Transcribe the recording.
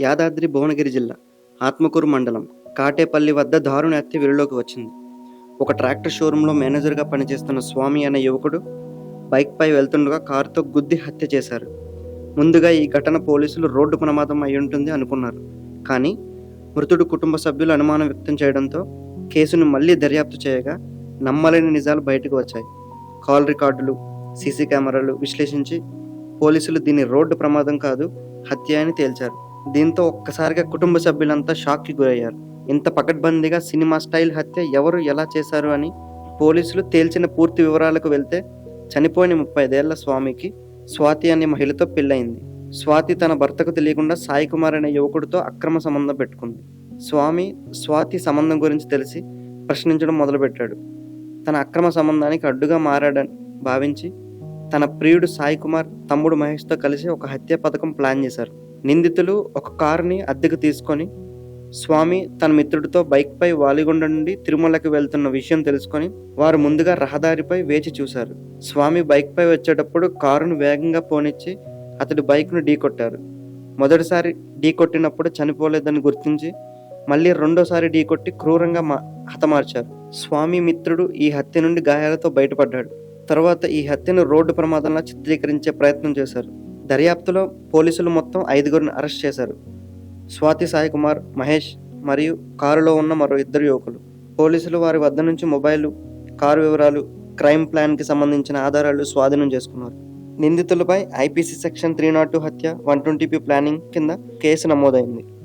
యాదాద్రి భువనగిరి జిల్లా ఆత్మకూరు మండలం కాటేపల్లి వద్ద దారుణ హత్య వెలుగులోకి వచ్చింది. ఒక ట్రాక్టర్ షోరూంలో మేనేజర్గా పనిచేస్తున్న స్వామి అనే యువకుడు బైక్పై వెళ్తుండగా కారుతో గుద్ది హత్య చేశారు. ముందుగా ఈ ఘటన పోలీసులు రోడ్డు ప్రమాదం అయి ఉంటుంది అనుకున్నారు. కానీ మృతుడు కుటుంబ సభ్యులు అనుమానం వ్యక్తం చేయడంతో కేసును మళ్ళీ దర్యాప్తు చేయగా నమ్మలేని నిజాలు బయటకు వచ్చాయి. కాల్ రికార్డులు సీసీ కెమెరాలు విశ్లేషించి పోలీసులు దీన్ని రోడ్డు ప్రమాదం కాదు హత్య అని తేల్చారు. దీంతో ఒక్కసారిగా కుటుంబ సభ్యులంతా షాక్కి గురయ్యారు. ఇంత పకడ్బందీగా సినిమా స్టైల్ హత్య ఎవరు ఎలా చేశారు అని పోలీసులు తేల్చిన పూర్తి వివరాలకు వెళ్తే చనిపోయిన ముప్పై ఐదేళ్ళ స్వామికి స్వాతి అనే మహిళతో పెళ్ళయింది. స్వాతి తన భర్తకు తెలియకుండా సాయి కుమార్ అనే యువకుడితో అక్రమ సంబంధం పెట్టుకుంది. స్వామి స్వాతి సంబంధం గురించి తెలిసి ప్రశ్నించడం మొదలుపెట్టాడు. తన అక్రమ సంబంధానికి అడ్డుగా మారాడని భావించి తన ప్రియుడు సాయి కుమార్ తమ్ముడు మహేష్తో కలిసి ఒక హత్య పథకం ప్లాన్ చేశారు. నిందితులు ఒక కారుని అద్దెకు తీసుకొని స్వామి తన మిత్రుడితో బైక్పై వాలిగొండ నుండి తిరుమలకి వెళ్తున్న విషయం తెలుసుకొని వారు ముందుగా రహదారిపై వేచి చూశారు. స్వామి బైక్పై వచ్చేటప్పుడు కారును వేగంగా పోనిచ్చి అతడి బైక్ను ఢీకొట్టారు మొదటిసారి ఢీకొట్టినప్పుడు చనిపోలేదని గుర్తించి మళ్ళీ రెండోసారి ఢీకొట్టి క్రూరంగా మా హతమార్చారు. స్వామి మిత్రుడు ఈ హత్య నుండి గాయాలతో బయటపడ్డాడు. తర్వాత ఈ హత్యను రోడ్డు ప్రమాదంలో చిత్రీకరించే ప్రయత్నం చేశారు. దర్యాప్తులో పోలీసులు మొత్తం ఐదుగురిని అరెస్ట్ చేశారు. స్వాతి సాయి కుమార్ మహేష్ మరియు కారులో ఉన్న మరో ఇద్దరు యువకులు. పోలీసులు వారి వద్ద నుంచి మొబైల్ కారు వివరాలు క్రైమ్ ప్లాన్కి సంబంధించిన ఆధారాలు స్వాధీనం చేసుకున్నారు. నిందితులపై IPC section three not two హత్య వన్ ట్వంటీ ప్లానింగ్ కింద కేసు నమోదైంది.